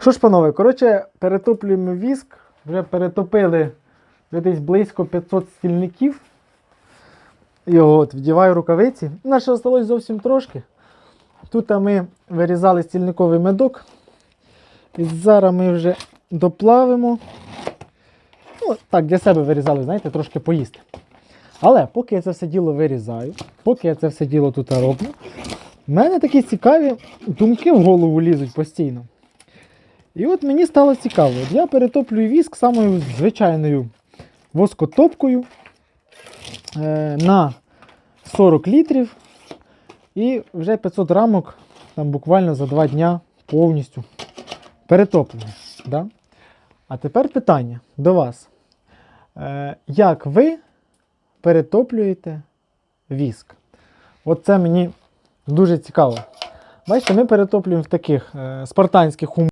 Що ж, панове, коротше, перетоплюємо віск. Вже перетопили десь близько 500 стільників. Його от вдіваю рукавиці. Наше осталось зовсім трошки. Тут ми вирізали стільниковий медок. І зараз ми вже доплавимо. Ну, так, для себе вирізали, знаєте, трошки поїсти. Але поки я це все діло вирізаю, поки я це все діло тут роблю, в мене такі цікаві думки в голову лізуть постійно. І от мені стало цікаво. Я перетоплюю віск самою звичайною воскотопкою е, на 40 літрів. І вже 500 рамок там буквально за 2 дня повністю перетоплено. Да? А тепер питання до вас. Е, як ви перетоплюєте віск? От це мені дуже цікаво. Бачите, ми перетоплюємо в таких е, спартанських умовах.